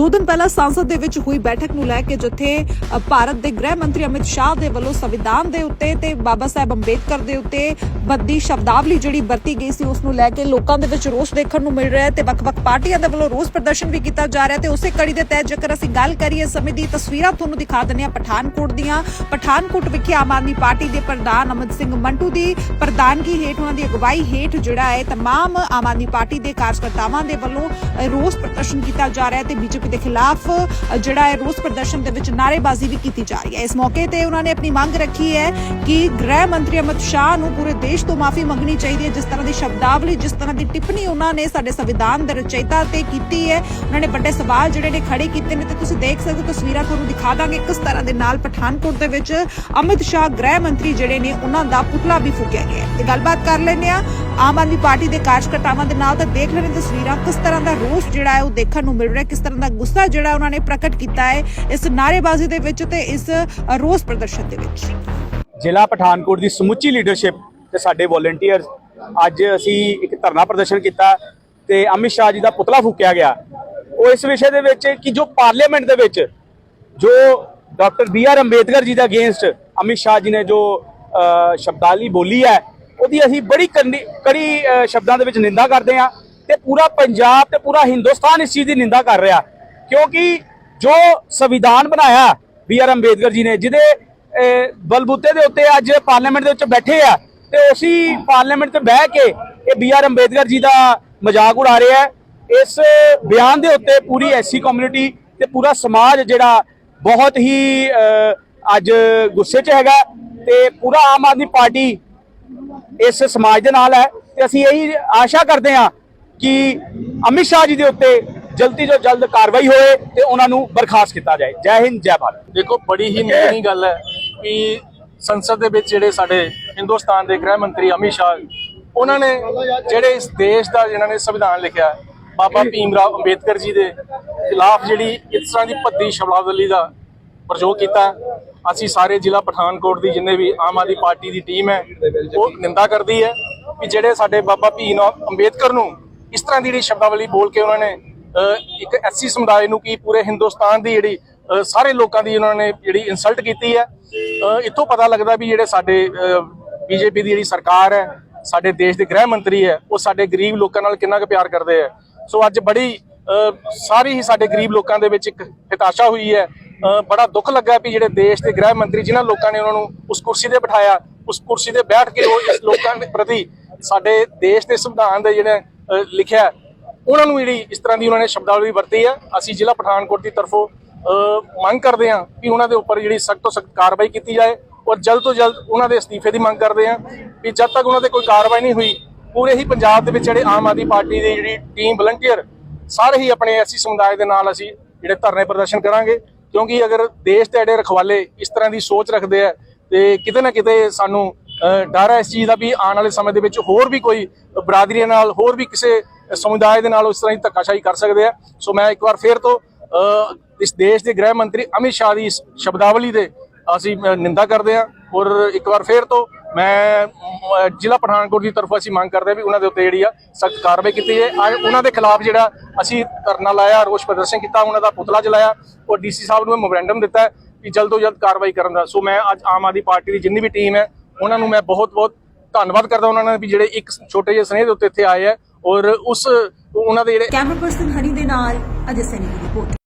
ਦੋ ਦਿਨ ਪਹਿਲਾਂ ਸੰਸਦ ਦੇ ਵਿੱਚ ਹੋਈ ਬੈਠਕ ਨੂੰ ਲੈ ਕੇ ਜਿੱਥੇ ਭਾਰਤ ਦੇ ਗ੍ਰਹਿ ਮੰਤਰੀ ਅਮਿਤ ਸ਼ਾਹ ਦੇ ਵੱਲੋਂ ਸੰਵਿਧਾਨ ਦੇ ਉੱਤੇ ਤੇ ਬਾਬਾ ਸਾਹਿਬ ਅੰਬੇਦਕਰ ਦੇ ਉੱਤੇ ਬੱਦੀ ਸ਼ਬਦਾਵਲੀ ਜਿਹੜੀ ਵਰਤੀ ਗਈ ਸੀ, ਉਸ ਨੂੰ ਲੈ ਕੇ ਲੋਕਾਂ ਦੇ ਵਿੱਚ ਰੋਸ ਦੇਖਣ ਨੂੰ ਮਿਲ ਰਿਹਾ ਹੈ ਤੇ ਵੱਖ-ਵੱਖ ਪਾਰਟੀਆਂ ਦੇ ਵੱਲੋਂ ਰੋਸ ਪ੍ਰਦਰਸ਼ਨ ਵੀ ਕੀਤਾ ਜਾ ਰਿਹਾ ਹੈ ਤੇ ਉਸੇ ਕੜੀ ਦੇ ਤਹਿਤ ਜੇਕਰ ਅਸੀਂ ਗੱਲ ਕਰੀਏ ਸਮੇਂ ਦੀ ਤਸਵੀਰਾਂ ਤੁਹਾਨੂੰ ਦਿਖਾ ਦਿੰਦੇ ਹਾਂ ਪਠਾਨਕੋਟ ਦੀਆਂ। ਪਠਾਨਕੋਟ ਵਿਖੇ ਆਮ ਆਦਮੀ ਪਾਰਟੀ ਦੇ ਪ੍ਰਧਾਨ ਅਮਿਤ ਸਿੰਘ ਮੰਟੂ ਦੀ ਪ੍ਰਧਾਨਗੀ ਹੇਠ ਉਹਨਾਂ ਦੀ ਅਗਵਾਈ ਹੇਠ ਜਿਹੜਾ ਹੈ, ਤਮਾਮ ਆਮ ਆਦਮੀ ਪਾਰਟੀ ਦੇ ਕਾਰਜਕਰਤਾਵਾਂ ਦੇ ਵੱਲੋਂ ਰੋਸ ਪ੍ਰਦਰਸ਼ਨ ਕੀਤਾ ਜਾ ਰਿਹਾ ਹੈ ਤੇ ਬੀਜੇਪੀ ਦੇ ਖਿਲਾਫ ਜਿਹੜਾ ਹੈ ਰੋਸ ਪ੍ਰਦਰਸ਼ਨ ਦੇ ਵਿੱਚ ਨਾਅਰੇਬਾਜ਼ੀ ਵੀ ਕੀਤੀ ਜਾ ਰਹੀ ਹੈ। ਇਸ ਮੌਕੇ ਤੇ ਉਹਨਾਂ ਨੇ ਆਪਣੀ ਮੰਗ ਰੱਖੀ ਹੈ ਕਿ ਗ੍ਰਹਿ ਮੰਤਰੀ ਅਮਿਤ ਸ਼ਾਹ ਨੂੰ ਪੂਰੇ ਦੇਸ਼ ਤੋਂ ਮਾਫੀ ਮੰਗਣੀ ਚਾਹੀਦੀ ਹੈ। ਜਿਸ ਤਰ੍ਹਾਂ ਦੀ ਸ਼ਬਦਾਵਲੀ, ਜਿਸ ਤਰ੍ਹਾਂ ਦੀ ਟਿੱਪਣੀ ਉਹਨਾਂ ਨੇ ਸਾਡੇ ਸੰਵਿਧਾਨ ਦੇ ਰਚయిਤਾ ਤੇ ਕੀਤੀ ਹੈ, ਉਹਨਾਂ ਨੇ ਵੱਡੇ ਸਵਾਲ ਜਿਹੜੇ ਨੇ ਖੜੇ ਕੀਤੇ ਨੇ ਤੇ ਤੁਸੀਂ ਦੇਖ ਸਕਦੇ ਹੋ, ਤਸਵੀਰਾਂ ਤੁਹਾਨੂੰ ਦਿਖਾ ਦਾਂਗੇ ਕਿਸ ਤਰ੍ਹਾਂ ਦੇ ਨਾਲ ਪਠਾਨਕੋਟ ਦੇ ਵਿੱਚ ਅਮਿਤ ਸ਼ਾਹ ਗ੍ਰਹਿ ਮੰਤਰੀ ਜਿਹੜੇ ਨੇ, ਉਹਨਾਂ ਦਾ ਪੁਤਲਾ ਵੀ ਫੂਕਿਆ ਗਿਆ ਤੇ ਗੱਲਬਾਤ ਕਰ ਲੈਂਦੇ ਆ ਆਮ ਆਦਮੀ ਪਾਰਟੀ ਦੇ ਕਾਰਜਕਰਤਾਵਾਂ ਦੇ ਨਾਲ ਤਾਂ ਦੇਖ ਲੈਣੇ ਤਸਵੀਰਾਂ, ਕਿਸ ਤਰ੍ਹਾਂ ਦਾ ਰੋਸ ਜਿਹੜਾ ਹੈ ਉਹ ਦੇਖਣ ਨੂੰ ਮਿਲ ਰਿਹਾ ਕਿਸ ਤਰ੍ਹਾਂ ਦਾ ਗੁੱਸਾ ਜਿਹੜਾ ਉਹਨਾਂ ਨੇ ਪ੍ਰਗਟ ਕੀਤਾ ਹੈ ਇਸ ਨਾਅਰੇਬਾਜ਼ੀ ਦੇ ਵਿੱਚ ਤੇ ਇਸ ਰੋਸ ਪ੍ਰਦਰਸ਼ਨ ਦੇ ਵਿੱਚ। ਜ਼ਿਲ੍ਹਾ ਪਠਾਨਕੋਟ ਦੀ ਸਮੁੱਚੀ ਲੀਡਰਸ਼ਿਪ ਤੇ ਸਾਡੇ ਵੋਲੰਟੀਅਰਸ ਅੱਜ ਅਸੀਂ ਇੱਕ ਧਰਨਾ ਪ੍ਰਦਰਸ਼ਨ ਕੀਤਾ ਤੇ ਅਮਿਤ ਸ਼ਾਹ ਜੀ ਦਾ ਪੁਤਲਾ ਫੂਕਿਆ ਗਿਆ। ਉਹ ਇਸ ਵਿਸ਼ੇ ਦੇ ਵਿੱਚ ਕਿ ਜੋ ਪਾਰਲੀਮੈਂਟ ਦੇ ਵਿੱਚ ਜੋ doctor B R Ambedkar ji ਦੇ ਅਗੇਂਸਟ ਅਮਿਤ ਸ਼ਾਹ ਜੀ ਨੇ ਜੋ ਸ਼ਬਦਾਲੀ ਬੋਲੀ ਹੈ ਉਹਦੀ ਅਸੀਂ ਬੜੀ ਕੰਡੀ- ਕੜੀ ਸ਼ਬਦਾਂ ਦੇ ਵਿੱਚ ਨਿੰਦਾ ਕਰਦੇ ਹਾਂ ਤੇ ਪੂਰਾ ਪੰਜਾਬ ਤੇ ਪੂਰਾ ਹਿੰਦੁਸਤਾਨ ਇਸ ਚੀਜ਼ ਦੀ ਨਿੰਦਾ ਕਰ ਰਿਹਾ। ਕਿਉਂਕਿ ਜੋ ਸੰਵਿਧਾਨ ਬਣਾਇਆ ਬੀ ਆਰ ਅੰਬੇਦਕਰ ਜੀ ਨੇ ਜਿਹਦੇ ਅਹ, ਬਲਬੂਤੇ ਦੇ ਉੱਤੇ ਅੱਜ ਪਾਰਲੀਮੈਂਟ ਦੇ ਵਿੱਚ ਬੈਠੇ ਆ ਤੇ ਉਸੇ ਪਾਰਲੀਮੈਂਟ ਤੇ ਬਹਿ ਕੇ ਇਹ ਬੀ ਆਰ ਅੰਬੇਦਕਰ ਜੀ ਦਾ ਮਜ਼ਾਕ ਉਡਾ ਰਿਹਾ ਹੈ ਇਸ ਬਿਆਨ ਦੇ ਉੱਤੇ ਪੂਰੀ ਐਸੀ ਕਮਿਊਨਿਟੀ ਤੇ ਪੂਰਾ ਸਮਾਜ ਜਿਹੜਾ ਬਹੁਤ ਹੀ ਅੱਜ ਗੁੱਸੇ 'ਚ ਹੈਗਾ ਤੇ ਪੂਰਾ ਆਮ ਆਦਮੀ ਪਾਰਟੀ ਇਸ ਸਮਾਜ ਦੇ ਨਾਲ ਹੈ ਤੇ ਅਸੀਂ ਇਹੀ ਆਸ਼ਾ ਕਰਦੇ ਹਾਂ ਕਿ ਅਮਿਤ ਸ਼ਾਹ ਜੀ ਦੇ ਉੱਤੇ ਜਲਦੀ ਤੋਂ ਜਲਦ ਕਾਰਵਾਈ ਹੋਏ ਤੇ ਉਹਨਾਂ ਨੂੰ ਬਰਖਾਸਤ ਕੀਤਾ ਜਾਏ। ਜੈ ਹਿੰਦ, ਜੈ ਭਾਰਤ। ਦੇਖੋ, ਬੜੀ ਹੀ ਨਿੰਦਣੀ ਗੱਲ ਹੈ ਕਿ ਸੰਸਦ ਦੇ ਵਿੱਚ ਜਿਹੜੇ ਸਾਡੇ ਹਿੰਦੁਸਤਾਨ ਦੇ ਗ੍ਰਹਿ ਮੰਤਰੀ ਅਮਿਤ ਸ਼ਾਹ, ਉਹਨਾਂ ਨੇ ਜਿਹੜੇ ਇਸ ਦੇਸ਼ ਦਾ ਜਿਨ੍ਹਾਂ ਨੇ ਸੰਵਿਧਾਨ ਲਿਖਿਆ, ਬਾਬਾ ਭੀਮ ਰਾਓ ਅੰਬੇਦਕਰ ਜੀ ਦੇ ਖਿਲਾਫ ਜਿਹੜੀ ਇਸ ਤਰ੍ਹਾਂ ਦੀ ਭੱਦੀ ਸ਼ਬਦਾਵਲੀ ਦਾ ਪ੍ਰਯੋਗ ਕੀਤਾ। ਅਸੀਂ ਸਾਰੇ ਜ਼ਿਲ੍ਹਾ ਪਠਾਨਕੋਟ ਦੀ ਜਿੰਨੇ ਵੀ ਆਮ ਆਦਮੀ ਪਾਰਟੀ ਦੀ ਟੀਮ ਹੈ ਉਹ ਨਿੰਦਾ ਕਰਦੀ ਹੈ ਕਿ ਜਿਹੜੇ ਸਾਡੇ ਬਾਬਾ ਭੀਮ ਅੰਬੇਦਕਰ ਨੂੰ ਇਸ ਤਰ੍ਹਾਂ ਦੀ ਜਿਹੜੀ ਸ਼ਬਦਾਵਲੀ ਬੋਲ ਕੇ ਉਹਨਾਂ ਨੇ ਇੱਕ ਐਸੀ ਸਮੁਦਾਇ ਨੂੰ ਕੀ ਪੂਰੇ ਹਿੰਦੁਸਤਾਨ ਦੀ ਜਿਹੜੀ ਸਾਰੇ ਲੋਕਾਂ ਦੀ ਉਹਨਾਂ ਨੇ ਜਿਹੜੀ ਇਨਸਲਟ ਕੀਤੀ ਹੈ ਅਹ, ਇੱਥੋਂ ਪਤਾ ਲੱਗਦਾ ਵੀ ਜਿਹੜੇ ਸਾਡੇ ਬੀਜੇਪੀ ਦੀ ਜਿਹੜੀ ਸਰਕਾਰ ਹੈ ਸਾਡੇ ਦੇਸ਼ ਦੇ ਗ੍ਰਹਿ ਮੰਤਰੀ ਹੈ ਉਹ ਸਾਡੇ ਗਰੀਬ ਲੋਕਾਂ ਨਾਲ ਕਿੰਨਾ ਕੁ ਪਿਆਰ ਕਰਦੇ ਹੈ। ਸੋ ਅੱਜ ਬੜੀ ਸਾਰੀ ਹੀ ਸਾਡੇ ਗਰੀਬ ਲੋਕਾਂ ਦੇ ਵਿੱਚ ਇੱਕ ਹਤਾਸ਼ਾ ਹੋਈ ਹੈ ਬੜਾ ਦੁੱਖ ਲੱਗਾ ਵੀ ਜਿਹੜੇ ਦੇਸ਼ ਦੇ ਗ੍ਰਹਿ ਮੰਤਰੀ ਜਿਨ੍ਹਾਂ ਲੋਕਾਂ ਨੇ ਉਹਨਾਂ ਨੂੰ ਉਸ ਕੁਰਸੀ ਤੇ ਬਿਠਾਇਆ, ਉਸ ਕੁਰਸੀ ਤੇ ਬੈਠ ਕੇ ਉਹ ਇਸ ਲੋਕਾਂ ਦੇ ਪ੍ਰਤੀ ਸਾਡੇ ਦੇਸ਼ ਦੇ ਸੰਵਿਧਾਨ ਦੇ ਜਿਹੜੇ ਲਿਖਿਆ ਉਹਨਾਂ ਨੂੰ ਜਿਹੜੀ ਇਸ ਤਰ੍ਹਾਂ ਦੀ ਉਹਨਾਂ ਨੇ ਸ਼ਬਦਾਵਲੀ ਵਰਤੀ ਹੈ ਅਸੀਂ ਜ਼ਿਲ੍ਹਾ ਪਠਾਨਕੋਟ ਦੀ ਤਰਫੋਂ ਮੰਗ ਕਰਦੇ ਹਾਂ ਕਿ ਉਹਨਾਂ ਦੇ ਉੱਪਰ ਜਿਹੜੀ ਸਖਤ ਤੋਂ ਸਖਤ ਕਾਰਵਾਈ ਕੀਤੀ ਜਾਏ ਔਰ ਜਲਦ ਤੋਂ ਜਲਦ ਉਹਨਾਂ ਦੇ ਅਸਤੀਫੇ ਦੀ ਮੰਗ ਕਰਦੇ ਹਾਂ ਵੀ ਜਦ ਤੱਕ ਉਹਨਾਂ ਤੇ ਕੋਈ ਕਾਰਵਾਈ ਨਹੀਂ ਹੋਈ, ਪੂਰੇ ਹੀ ਪੰਜਾਬ ਦੇ ਵਿੱਚ ਜਿਹੜੇ ਆਮ ਆਦਮੀ ਪਾਰਟੀ ਦੀ ਜਿਹੜੀ ਟੀਮ ਵਲੰਟੀਅਰ ਸਾਰੇ ਹੀ ਆਪਣੇ ਐਸੀ ਸਮੁਦਾਇ ਦੇ ਨਾਲ ਅਸੀਂ ਜਿਹੜੇ ਧਰਨੇ ਪ੍ਰਦਰਸ਼ਨ ਕਰਾਂਗੇ। ਕਿਉਂਕਿ ਅਗਰ ਦੇਸ਼ ਦੇ ਐਡੇ ਰਖਵਾਲੇ ਇਸ ਤਰ੍ਹਾਂ ਦੀ ਸੋਚ ਰੱਖਦੇ ਆ, ਤੇ ਕਿਤੇ ਨਾ ਕਿਤੇ ਸਾਨੂੰ ਡਰ ਹੈ ਇਸ ਚੀਜ਼ ਦਾ ਵੀ ਆਉਣ ਵਾਲੇ ਸਮੇਂ ਦੇ ਵਿੱਚ ਹੋਰ ਵੀ ਕੋਈ ਬਰਾਦਰੀ ਨਾਲ, ਹੋਰ ਵੀ ਕਿਸੇ ਸਮੁਦਾਇ ਦੇ ਨਾਲ ਉਸ ਤਰ੍ਹਾਂ ਦੀ ਧੱਕਾਸ਼ਾਹੀ ਕਰ ਸਕਦੇ ਆ। ਸੋ ਮੈਂ ਇੱਕ ਵਾਰ ਫੇਰ ਤੋਂ ਇਸ ਦੇਸ਼ ਦੇ ਗ੍ਰਹਿ ਮੰਤਰੀ ਅਮਿਤ ਸ਼ਾਹ ਦੀ ਸ਼ਬਦਾਵਲੀ ਦੇ ਅਸੀਂ ਨਿੰਦਾ ਕਰਦੇ ਹਾਂ ਔਰ ਇੱਕ ਵਾਰ ਫੇਰ ਤੋਂ ਮੈਂ ਜ਼ਿਲ੍ਹਾ ਪਠਾਨਕੋਟ ਦੀ ਤਰਫੋਂ ਅਸੀਂ ਮੰਗ ਕਰਦੇ ਹਾਂ ਵੀ ਉਹਨਾਂ ਦੇ ਉੱਤੇ ਜਿਹੜੀ ਆ ਸਖਤ ਕਾਰਵਾਈ ਕੀਤੀ ਜਾਏ। ਅੱਜ ਉਹਨਾਂ ਦੇ ਖਿਲਾਫ ਜਿਹੜਾ ਅਸੀਂ ਧਰਨਾ ਲਾਇਆ, ਰੋਸ ਪ੍ਰਦਰਸ਼ਨ ਕੀਤਾ, ਉਹਨਾਂ ਦਾ ਪੁਤਲਾ ਜਲਾਇਆ। ਔਰ ਡੀਸੀ ਸਾਹਿਬ ਨੂੰ ਮੈਮੋਰੈਂਡਮ ਦਿੱਤਾ ਹੈ ਕਿ ਜਲਦ ਤੋਂ ਜਲਦ ਕਾਰਵਾਈ ਕਰਨ ਦਾ। ਸੋ ਮੈਂ ਅੱਜ ਆਮ ਆਦਮੀ ਪਾਰਟੀ ਦੀ ਜਿੰਨੀ ਵੀ ਟੀਮ ਹੈ, ਉਹਨਾਂ ਨੂੰ ਮੈਂ ਬਹੁਤ ਬਹੁਤ ਧੰਨਵਾਦ ਕਰਦਾ ਉਹਨਾਂ ਨੇ ਵੀ ਜਿਹੜੇ ਇੱਕ ਛੋਟੇ ਜਿਹੇ ਸਨੇਹ ਦੇ ਉੱਤੇ ਇੱਥੇ ਆਏ ਹੈ ਔਰ ਉਸ, ਉਹਨਾਂ ਦੇ ਜਿਹੜੇ ਕੈਮਰਾ ਪਰਸਨ ਹਰੀ ਦੇ ਨਾਲ ਅਜੇ ਸੈਨੀ ਦੀ ਰਿਪੋਰਟ।